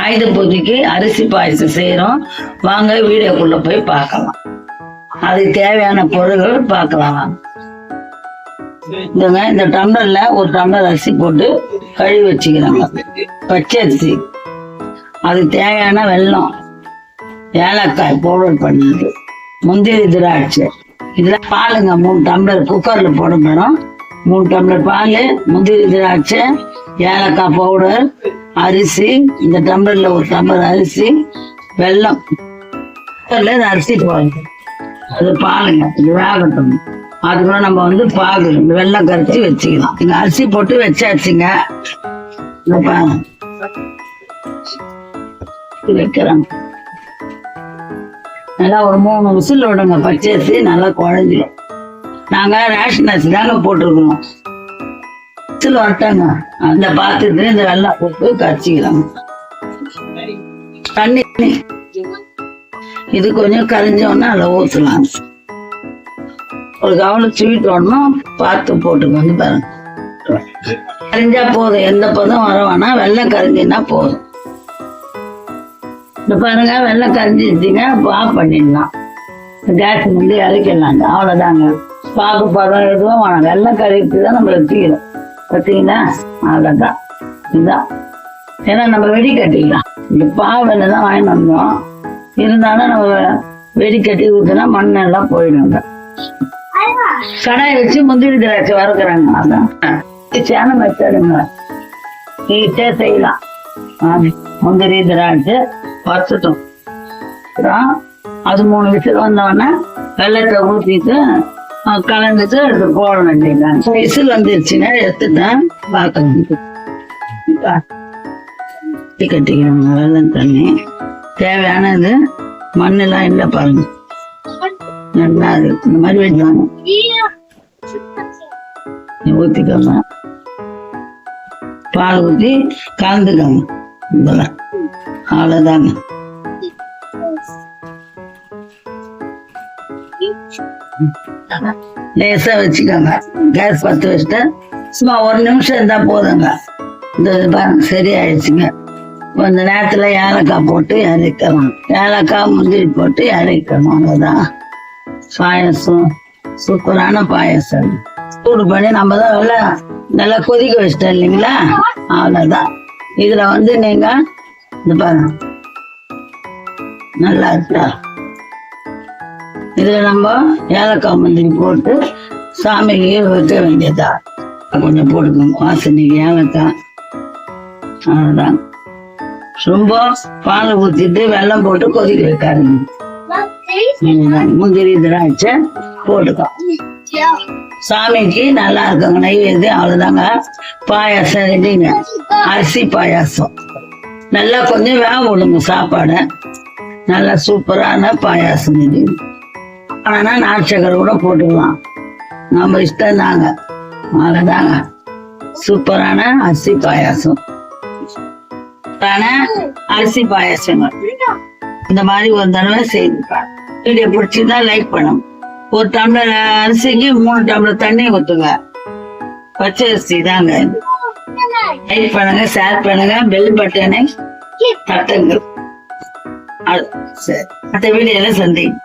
ஆயுத பூஜைக்கு அரிசி பாயசம் செய்யறோம் வாங்க வீடியோக்குள்ள போய் பார்க்கலாம். அதுக்கு தேவையான பொருள்கள் பார்க்கலாம் வாங்க. இந்த டம்ளர்ல ஒரு டம்ளர் அரிசி போட்டு கழுவி வச்சுக்கிறாங்க. பச்சை அரிசி. அதுக்கு தேவையான வெல்லம் ஏலக்காய் பவுடர் பண்ணது முந்திரி திராட்சை. இதுல பாலுங்க மூணு டம்ளர் குக்கர்ல போட போறோம் மூணு டம்ளர் பால் முந்திரி திராட்சை ஏலக்காய் பவுடர் அரிசி இந்த டம்ளர்ல ஒரு டம்ளர் அரிசி வெல்லம். குக்கர்ல அரிசி போடணும் அது பாலுங்க இது வேகட்டும். அதுக்குள்ள நம்ம வந்து பாகு இந்த வெல்லம் கரைச்சி வச்சுக்கலாம். இந்த அரிசி போட்டு வச்சாச்சுங்க இந்த பாருங்க. வைக்கிறோம் நல்லா ஒரு மூணு விசில் விடுங்க பச்சை அரிசி நல்லா குழஞ்சிடும் நாங்க ரேஷன் அரிசி தாங்க போட்டிருக்கோம். விசில் வரட்டாங்க. அந்த பாத்திரத்துல இந்த வெள்ளம் போட்டு கரைச்சிக்கிறாங்க. தண்ணி இது கொஞ்சம் கரைஞ்சோன்னா அதில் ஊற்றலாம் ஒரு கவலை ஸ்வீட் வரணும். பார்த்து போட்டுக்கோங்க பாருங்க. கரைஞ்சா போதும். எந்த பதம் வர வேணாம். வெள்ளம் கரைஞ்சின்னா போதும். இந்த பாருங்க வெள்ளம் கரைஞ்சிருச்சுங்க. ஆஃப் பண்ணிடலாம். கேஸ் வந்து இறக்கிடலாங்க. அவ்வளோதாங்க பாக்கு பதம் எதுவும் வேணாம். வெள்ளம் கரைக்கு தான் நம்மளுக்கு தீரும். பார்த்தீங்களா? அவ்வளோதான் இதுதான். ஏன்னா நம்ம வெடி கட்டிக்கலாம். இந்த பாவெண்ணை தான் வாங்கிட்டு வந்தோம். இருந்தாலும் நம்ம வெடி கட்டி ஊற்றினா மண்ணெல்லாம் போயிடுங்க கடாயை வச்சு முந்திரி திராட்சை வறுக்கிறாங்க. அதான். சேனம் மெத்தடுங்க. நீட்டே செய்யலாம். முந்திரி திராட்சை வறுத்துட்டோம். அப்புறம் அது மூணு விசில் வந்தோடனே வெள்ளத்தை ஊற்றிட்டு கலந்துட்டு எடுத்து போட வேண்டியதுதான். விசில் வந்துருச்சுங்க எடுத்துட்டேன் பார்க்கணும். கட்டிக்கணும். கட்டிக்கணுங்க வெள்ளம் தண்ணி தேவையானது மண்ணெல்லாம் இல்லை பாருங்க. நல்லா இருக்கு. இந்த மாதிரி வைக்கலாங்க ஊற்றிக்கோங்க பால் ஊற்றி கலந்துக்கோங்க. இதெல்லாம் அவ்வளோதாங்க லேசா வச்சுக்கோங்க. கேஸ் பற்ற வச்சுட்டு சும்மா ஒரு நிமிஷம் இருந்தா போதுங்க. இந்த இது பாருங்க சரியாயிடுச்சுங்க. கொஞ்ச நேரத்துல ஏலக்காய் போட்டு இறக்கணும். ஏலக்காய் முந்திரி போட்டு இறக்கணும். அவ்வளோதான் பாயசம். சூப்பரான பாயசம். சூடு பண்ணி நம்ம தான் நல்லா நல்லா கொதிக்க வச்சிட்டோம் இல்லைங்களா? அவ்வளோதான் இதுல வந்து நீங்க இந்த பாருங்க. நல்லா இருக்கா? இதுல நம்ம ஏலக்காய் முந்திரி போட்டு சாமிக்கு வைக்க வேண்டியதா? கொஞ்சம் போட்டுக்கணும். வாசனைக்கு ஏலக்காய். அவ்வளோதான் ரொம்ப பால் ஊற்றிட்டு வெல்லம் போட்டு கொதிக்க வைக்காருங்க முந்திரி திராட்சை போட்டுக்கோ. சாமிக்கு நல்லா இருக்குங்க நைவேத்தியம் அவ்வளோதாங்க பாயாசம் ரெடிங்க அரிசி பாயாசம். நல்லா கொஞ்சம் வேக விடுங்க சாப்பாடு. நல்லா சூப்பரான பாயாசம் இது. ஆனா நாட்டு சக்கரை கூட போட்டுக்கலாம். நம்ம இஷ்டம் தாங்க அவ்வளோதாங்க சூப்பரான அரிசி பாயாசம். அரிசி பாயாசங்கள் இந்த மாதிரி ஒரு தடவை செய்துப்பா. வீடியோ பிடிச்சிருந்தா லைக் பண்ணும். ஒரு டம்ளர் அரிசிக்கு மூணு டம்ளர் தண்ணி ஊத்துங்க. பச்சை அரிசி தாங்க. லைக் பண்ணுங்க ஷேர் பண்ணுங்க. பெல் பட்டனை தட்டுங்க. அது சரி. அடுத்த வீடியோல சந்திக்கும்